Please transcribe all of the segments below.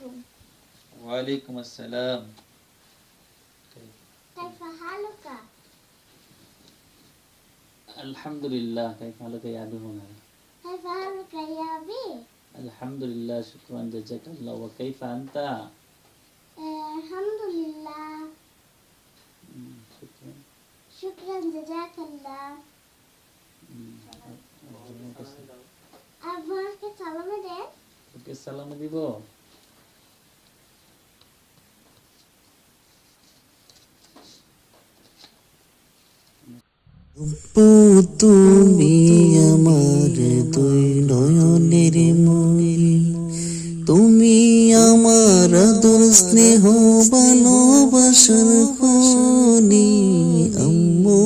عليكم ওয়ালাইকুম আসসালাম كيف حالك؟ আলহামদুলিল্লাহ كيف حالك يا أبي هنا كيف حالك يا أبي؟ الحمد لله شكرا جزاك الله وكيف أنت آه، الحمد لله مم، شكرا شكرا جزاك الله مم، আপনাকে সালামে দেন ওকে সালাম দিব তুমি আমার দুই নয়নের মনি তুমি আমার আদর, স্নেহ, ভালোবাসার খনি। আম্মু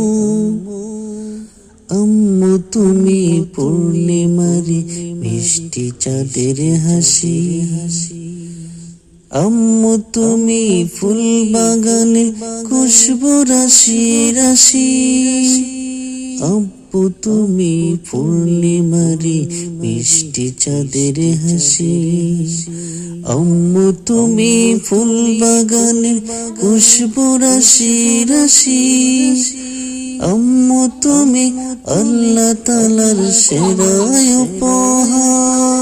আম্মু, তুমি পূর্ণিমারি মিষ্টি চাঁদের হাসি। আম্মু, তুমি ফুল বাগানে খুশবু রাশি রাশি। আব্বু তুমি পূর্ণিমারি মিষ্টি চাঁদের হাসি। আম্মু তুমি ফুল বাগানে খুশবু রাশি। রাশি আম্মু তুমি আল্লাহ তালার সেরায় উপহার।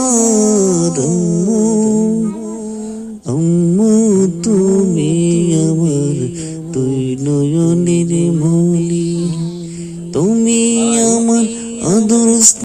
তুমি